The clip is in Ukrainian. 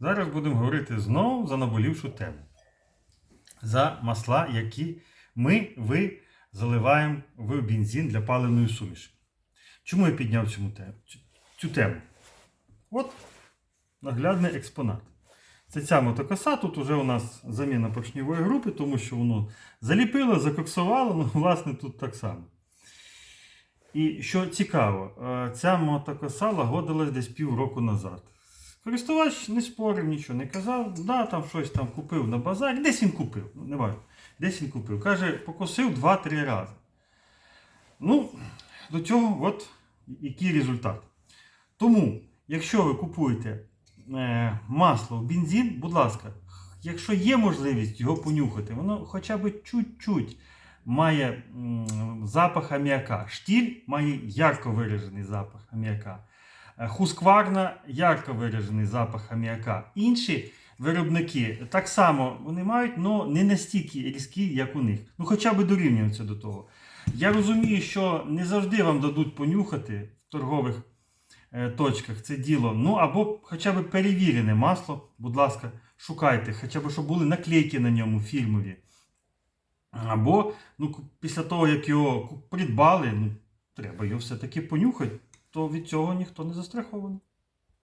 Зараз будемо говорити знову за наболівшу тему. За масла, які ми, ви заливаємо в бензин для паливної суміші. Чому я підняв цю тему? Цю, тему? От наглядний експонат. Це ця мотокоса. Тут вже у нас заміна поршньової групи, тому що воно заліпило, закоксувало, ну, власне, тут так само. І що цікаво, е, ця мотокоса лагодилась десь півроку назад. Користувач не спорив, нічого не казав. Да, там щось там купив на базарі. Десь він купив, ну, не важливо. Десь він купив. Каже, покосив 2-3 рази. Ну, до цього от який результат. Тому, якщо ви купуєте е, масло в бензин, будь ласка, якщо є можливість його понюхати, воно хоча б чуть-чуть має запах аміака. Штіль має ярко виражений запах аміака. Хускварна ярко виражений запах аміака. Інші виробники так само вони мають, але не настільки різкі, як у них. Ну, хоча б дорівнюються до того. Я розумію, що не завжди вам дадуть понюхати в торгових е, точках це діло. Ну або хоча б перевірене масло, будь ласка, шукайте, хоча б щоб були наклейки на ньому фірмові. Або ну, після того, як його придбали, ну, треба його все-таки понюхати, то від цього ніхто не застрахований.